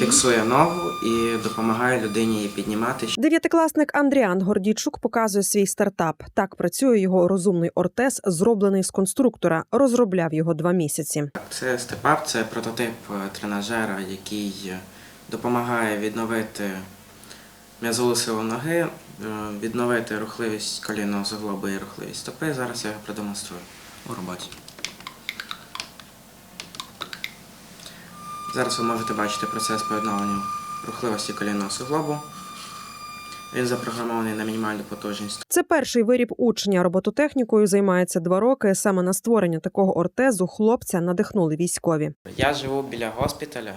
Фіксує ногу і допомагає людині її піднімати. Дев'ятикласник Андріан Гордійчук показує свій стартап. Так працює його розумний ортез, зроблений з конструктора. Розробляв його два місяці. Це степап, це прототип е, тренажера, який допомагає відновити м'язову силу ноги, е, відновити рухливість колінного суглобу і рухливість стопи. Зараз я його продемонструю у роботі. Зараз ви можете бачити процес по відновленню рухливості колінного суглобу. Він запрограмований на мінімальну потужність. Це перший виріб учня. Робототехнікою займається два роки. Саме на створення такого ортезу хлопця надихнули військові. Я живу біля госпіталя,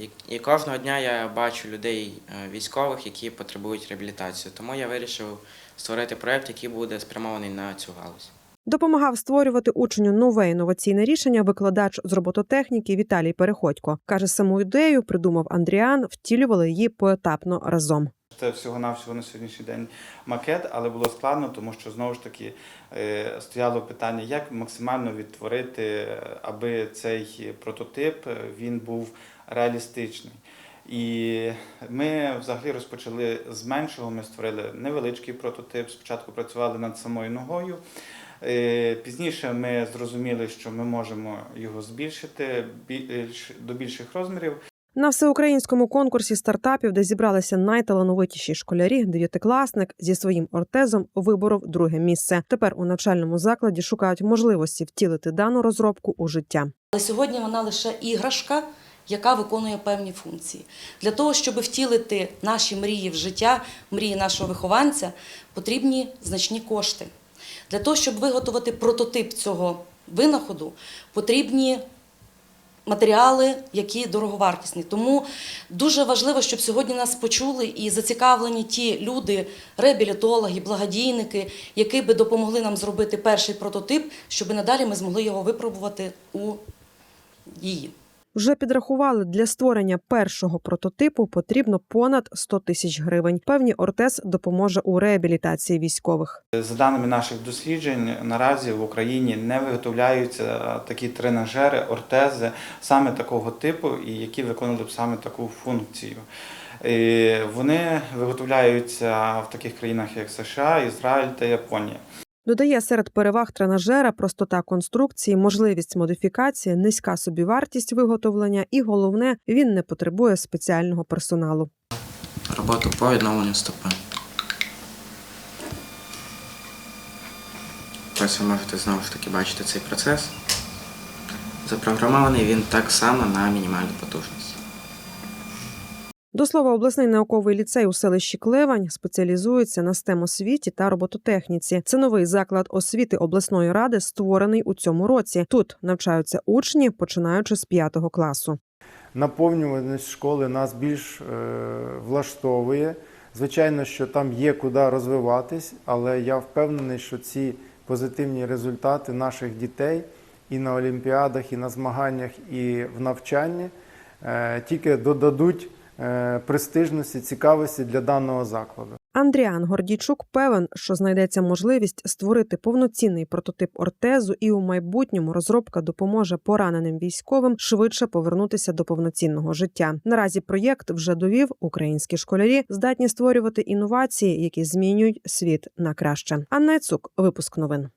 е, і- кожного дня я бачу людей е, військових, які потребують реабілітації. Тому я вирішив створити проект, який буде спрямований на цю галузь. Допомагав створювати учню нове інноваційне рішення викладач з робототехніки Віталій Переходько. Каже, саму ідею придумав Андріан, втілювали її поетапно разом. Це всього-навсього на сьогоднішній день макет, але було складно, тому що знову ж таки е, стояло питання, як максимально відтворити, е, аби цей прототип е, він був реалістичний. І ми взагалі розпочали з меншого. Ми створили невеличкий прототип. Спочатку працювали над самою ногою. Е, Пізніше ми зрозуміли, що ми можемо його збільшити більш- до більших розмірів. На всеукраїнському конкурсі стартапів, де зібралися найталановитіші школярі, дев'ятикласник зі своїм ортезом виборов друге місце. Тепер у навчальному закладі шукають можливості втілити дану розробку у життя. Але сьогодні вона лише іграшка, яка виконує певні функції. Для того, щоб втілити наші мрії в життя, мрії нашого вихованця, потрібні значні кошти. Для того, щоб виготовити прототип цього винаходу, потрібні матеріали, які дороговартісні. Тому дуже важливо, щоб сьогодні нас почули і зацікавлені ті люди, реабілітологи, благодійники, які би допомогли нам зробити перший прототип, щоб надалі ми змогли його випробувати у дії. Вже підрахували для створення першого прототипу потрібно понад 100 тисяч гривень. Певні ортез допоможе у реабілітації військових. За даними наших досліджень, наразі в Україні не виготовляються такі тренажери, ортези саме такого типу, і які виконували б саме таку функцію. Вони виготовляються в таких країнах, як США, Ізраїль та Японія. Додає серед переваг тренажера простота конструкції, можливість модифікації, низька собівартість виготовлення, і головне, він не потребує спеціального персоналу. Роботу по відновленню стопи. Ось ви можете знову ж таки бачити цей процес. Запрограмований він так само на мінімальну потужність. До слова, обласний науковий ліцей у селищі Клевань спеціалізується на stem освіті та робототехніці. Це новий заклад освіти обласної ради, створений у цьому році. Тут навчаються учні, починаючи з п'ятого класу. наповнюваність школи нас більш е, влаштовує. Звичайно, що там є куди розвиватись, але я впевнений, що ці позитивні результати наших дітей і на олімпіадах, і на змаганнях, і в навчанні е, тільки додадуть престижності, цікавості для даного закладу. Андріан Гордійчук певен, що знайдеться можливість створити повноцінний прототип ортезу, і у майбутньому розробка допоможе пораненим військовим швидше повернутися до повноцінного життя. Наразі проєкт вже довів українські школярі здатні створювати інновації, які змінюють світ на краще. Анна Цук, випуск новин.